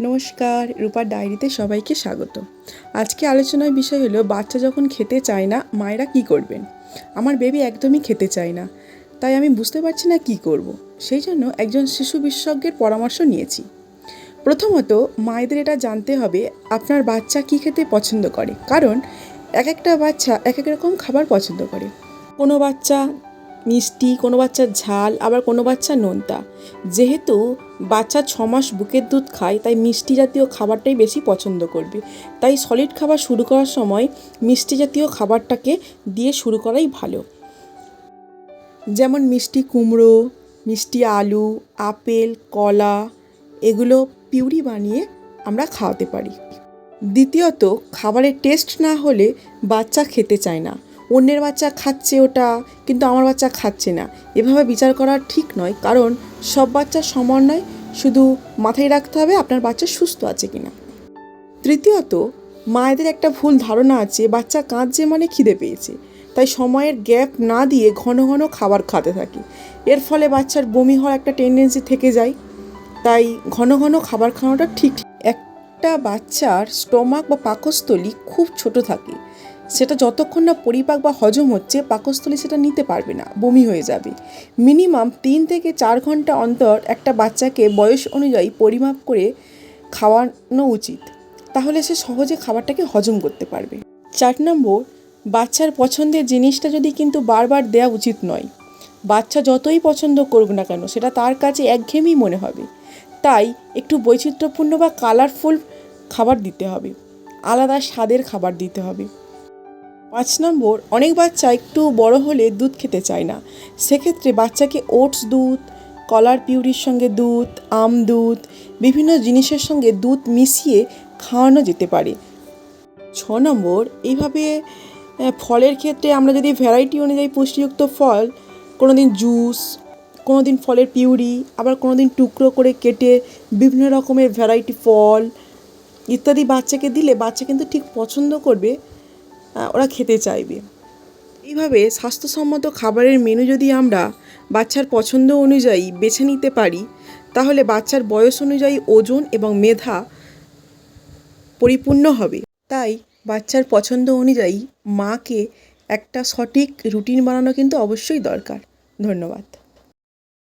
নমস্কার, রূপার ডায়েরিতে সবাইকে স্বাগত। আজকে আলোচনার বিষয় হলো, বাচ্চা যখন খেতে চায় না, মায়েরা কি করবেন? আমার বেবি একদমই খেতে চায় না, তাই আমি বুঝতে পারছি না কি করব। সেই জন্য একজন শিশু বিশেষজ্ঞের পরামর্শ নিয়েছি। প্রথমত, মায়েদের এটা জানতে হবে, আপনার বাচ্চা কি খেতে পছন্দ করে? কারণ, এক একটা বাচ্চা এক এক রকম খাবার পছন্দ করে। কোনো বাচ্চা মিষ্টি, কোনো বাচ্চার ঝাল, আবার কোনো বাচ্চা নোনতা। যেহেতু বাচ্চা ছ মাস বুকের দুধ খায়, তাই মিষ্টি জাতীয় খাবারটাই বেশি পছন্দ করবে। তাই সলিড খাবার শুরু করার সময় মিষ্টি জাতীয় খাবারটাকে দিয়ে শুরু করাই ভালো। যেমন মিষ্টি কুমড়ো, মিষ্টি আলু, আপেল, কলা, এগুলো পিউরি বানিয়ে আমরা খাওয়াতে পারি। দ্বিতীয়ত, খাবারের টেস্ট না হলে বাচ্চা খেতে চায় না। অন্যের বাচ্চা খাচ্ছে ওটা, কিন্তু আমার বাচ্চা খাচ্ছে না। এভাবে বিচার করা ঠিক নয়, কারণ সব বাচ্চা সমান নয়, শুধু মাথায় রাখতে হবে আপনার বাচ্চা সুস্থ আছে কিনা। তৃতীয়ত, মায়েদের একটা ভুল ধারণা আছে, বাচ্চা কাঁদছে মানে খিদে পেয়েছে। তাই সময়ের গ্যাপ না দিয়ে ঘন ঘন খাবার খাতে থাকে। এর ফলে বাচ্চার বমি হওয়ার একটা টেন্ডেন্সি থেকে যায়। তাই ঘন ঘন খাবার খাওয়াটা ঠিক। একটা বাচ্চার স্টমাক বা পাকস্থলী খুব ছোট থাকে। সেটা যতক্ষণ না পরিপাক বা হজম হচ্ছে, পাকস্থলী সেটা নিতে পারবে না, বমি হয়ে যাবে। মিনিমাম তিন থেকে চার ঘণ্টা অন্তর একটা বাচ্চাকে বয়স অনুযায়ী পরিমাপ করে খাওয়ানো উচিত। তাহলে সে সহজে খাবারটাকে হজম করতে পারবে। চার নম্বর, বাচ্চার পছন্দের জিনিসটা যদি কিন্তু বারবার দেওয়া উচিত নয়। বাচ্চা যতই পছন্দ করুক না কেন, সেটা তার কাছে একঘেয়েমি মনে হবে। তাই একটু বৈচিত্র্যপূর্ণ বা কালারফুল খাবার দিতে হবে। আলাদা স্বাদের খাবার দিতে হবে। পাঁচ নম্বর, অনেক বাচ্চা একটু বড় হলে দুধ খেতে চায় না। সেক্ষেত্রে বাচ্চাকে ওটস দুধ, কলার পিউরির সঙ্গে দুধ, আম দুধ, বিভিন্ন জিনিসের সঙ্গে দুধ মিশিয়ে খাওয়ানো যেতে পারে। ছ নম্বর, এইভাবে ফলের ক্ষেত্রে আমরা যদি ভ্যারাইটি অনুযায়ী পুষ্টিযুক্ত ফল কোনো দিন জুস কোনো দিন ফলের পিউরি, আবার কোনো দিন টুকরো করে কেটে বিভিন্ন রকমের ভ্যারাইটি ফল ইত্যাদি বাচ্চাকে দিলে বাচ্চা কিন্তু ঠিক পছন্দ করবে। ওরা খেতে চাইবে। এইভাবে স্বাস্থ্যসম্মত খাবারের মেনু যদি আমরা বাচ্চার পছন্দ অনুযায়ী বেছে নিতে পারি, তাহলে বাচ্চার বয়স অনুযায়ী ওজন এবং মেধা পরিপূর্ণ হবে। তাই বাচ্চার পছন্দ অনুযায়ী মাকে একটা সঠিক রুটিন বানানো কিন্তু অবশ্যই দরকার। ধন্যবাদ।